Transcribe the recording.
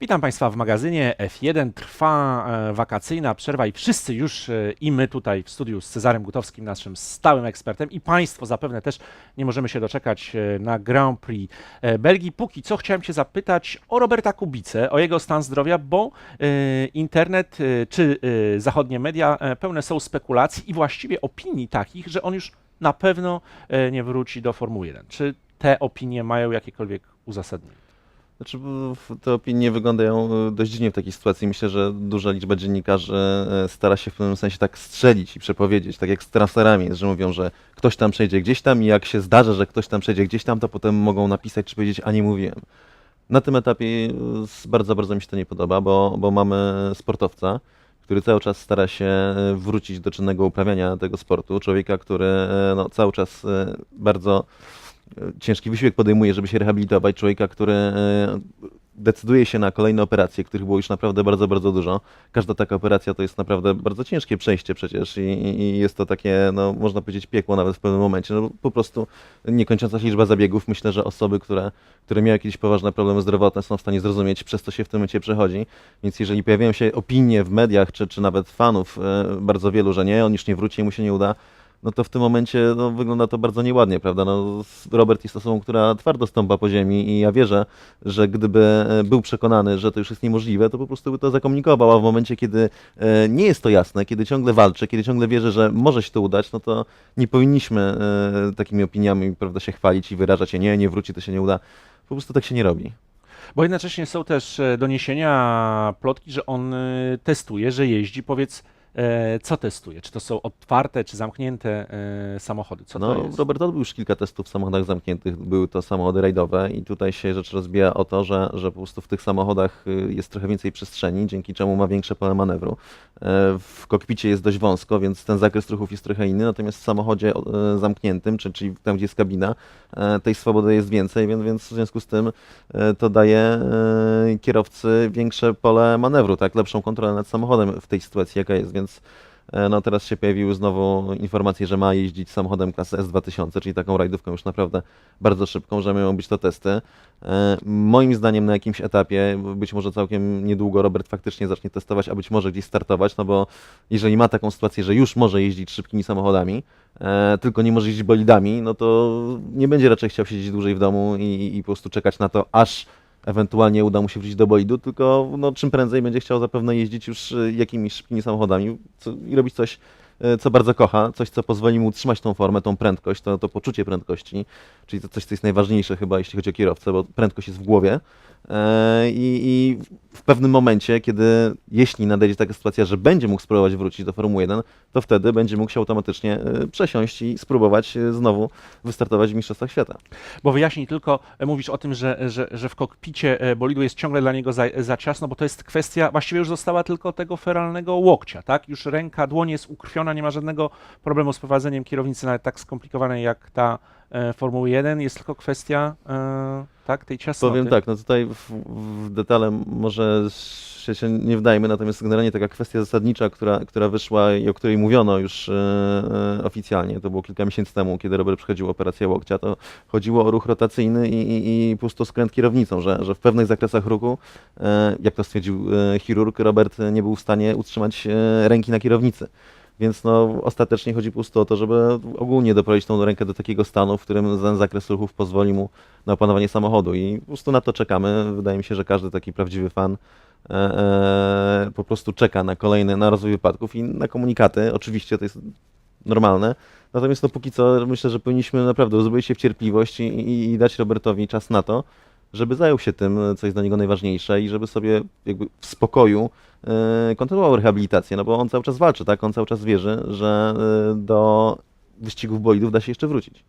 Witam Państwa w magazynie F1. Trwa e, wakacyjna przerwa i wszyscy już e, i my tutaj w studiu z Cezarem Gutowskim, naszym stałym ekspertem i Państwo zapewne też nie możemy się doczekać e, na Grand Prix Belgii. Póki co chciałem się zapytać o Roberta Kubicę, o jego stan zdrowia, bo internet czy zachodnie media pełne są spekulacji i właściwie opinii takich, że on już na pewno nie wróci do Formuły 1. Czy te opinie mają jakiekolwiek uzasadnienie? Znaczy, te opinie wyglądają e, dość dziwnie w takiej sytuacji. Myślę, że duża liczba dziennikarzy e, stara się w pewnym sensie tak strzelić i przepowiedzieć, tak jak z transferami, że mówią, że ktoś tam przejdzie gdzieś tam i jak się zdarzy, że ktoś tam przejdzie gdzieś tam, to potem mogą napisać czy powiedzieć, a nie mówiłem. Na tym etapie e, bardzo, bardzo mi się to nie podoba, bo, bo mamy sportowca, który cały czas stara się wrócić do czynnego uprawiania tego sportu. Człowieka, który no, cały czas bardzo ciężki wysiłek podejmuje, żeby się rehabilitować. Człowieka, który e, decyduje się na kolejne operacje, których było już naprawdę bardzo, bardzo dużo. Każda taka operacja to jest naprawdę bardzo ciężkie przejście przecież i, i- jest to takie, no można powiedzieć, piekło nawet w pewnym momencie. No, po prostu niekończąca się liczba zabiegów. Myślę, że osoby, które, które miały jakieś poważne problemy zdrowotne są w stanie zrozumieć, przez co się w tym momencie przechodzi. Więc jeżeli pojawiają się opinie w mediach, czy, czy nawet fanów e, bardzo wielu, że nie, on już nie wróci, mu się nie uda, no to w tym momencie no, wygląda to bardzo nieładnie, prawda? No, Robert jest osobą, która twardo stąpa po ziemi i ja wierzę, że gdyby e, był przekonany, że to już jest niemożliwe, to po prostu by to zakomunikował, a w momencie, kiedy e, nie jest to jasne, kiedy ciągle walczy, kiedy ciągle wierzy, że może się to udać, no to nie powinniśmy e, takimi opiniami, prawda, się chwalić i wyrażać się, nie, nie wróci, to się nie uda. Po prostu tak się nie robi. Bo jednocześnie są też doniesienia, plotki, że on testuje, że jeździ. Powiedz, co testuje? Czy to są otwarte, czy zamknięte e, samochody? Co no, to jest? Robert odbył już kilka testów w samochodach zamkniętych, były to samochody rajdowe i tutaj się rzecz rozbija o to, że, że po prostu w tych samochodach y, jest trochę więcej przestrzeni, dzięki czemu ma większe pole manewru. E, W kokpicie jest dość wąsko, więc ten zakres ruchów jest trochę inny, natomiast w samochodzie e, zamkniętym, czy, czyli tam, gdzie jest kabina, e, tej swobody jest więcej, więc, więc w związku z tym e, to daje e, kierowcy większe pole manewru, tak, lepszą kontrolę nad samochodem w tej sytuacji, jaka jest, więc E, No teraz się pojawiły znowu informacje, że ma jeździć samochodem klasy S2000, czyli taką rajdówką już naprawdę bardzo szybką, że mają być to testy. E, Moim zdaniem na jakimś etapie, być może całkiem niedługo Robert faktycznie zacznie testować, a być może gdzieś startować, no bo jeżeli ma taką sytuację, że już może jeździć szybkimi samochodami, e, tylko nie może jeździć bolidami, no to nie będzie raczej chciał siedzieć dłużej w domu i, i po prostu czekać na to, aż ewentualnie uda mu się wrócić do bolidu, tylko no, czym prędzej będzie chciał zapewne jeździć już y, jakimiś szybkimi samochodami co, i robić coś, co bardzo kocha, coś, co pozwoli mu utrzymać tą formę, tą prędkość, to, to poczucie prędkości, czyli to coś, co jest najważniejsze chyba, jeśli chodzi o kierowcę, bo prędkość jest w głowie. E, I, I w pewnym momencie, kiedy jeśli nadejdzie taka sytuacja, że będzie mógł spróbować wrócić do Formuły 1, to wtedy będzie mógł się automatycznie y, przesiąść i spróbować znowu wystartować w Mistrzostwach Świata. Bo wyjaśnij tylko, e, mówisz o tym, że, że, że w kokpicie e, bolidu jest ciągle dla niego za, za ciasno, bo to jest kwestia, właściwie już została tylko tego feralnego łokcia, tak? Już ręka, dłoń jest ukrwiona, nie ma żadnego problemu z prowadzeniem kierownicy, nawet tak skomplikowanej jak ta e, Formuły 1, jest tylko kwestia e, tak, tej ciasnoty. Powiem tak, no tutaj w, w detale może się, się nie wdajmy, natomiast generalnie taka kwestia zasadnicza, która, która wyszła i o której mówiono już e, e, oficjalnie, to było kilka miesięcy temu, kiedy Robert przechodził operację łokcia, to chodziło o ruch rotacyjny i, i, i kierownicą, że, że w pewnych zakresach ruchu, e, jak to stwierdził e, chirurg, Robert nie był w stanie utrzymać e, ręki na kierownicy. Więc no, ostatecznie chodzi po prostu o to, żeby ogólnie doprowadzić tą rękę do takiego stanu, w którym ten zakres ruchów pozwoli mu na opanowanie samochodu i po prostu na to czekamy. Wydaje mi się, że każdy taki prawdziwy fan e, e, po prostu czeka na kolejny, na rozwój wypadków i na komunikaty. Oczywiście to jest normalne. Natomiast no póki co myślę, że powinniśmy naprawdę uzbroić się w cierpliwość i, i, i dać Robertowi czas na to, żeby zajął się tym, co jest dla niego najważniejsze i żeby sobie jakby w spokoju e, kontynuował rehabilitację, no bo on cały czas walczy, tak? On cały czas wierzy, że e, do wyścigów bolidów da się jeszcze wrócić.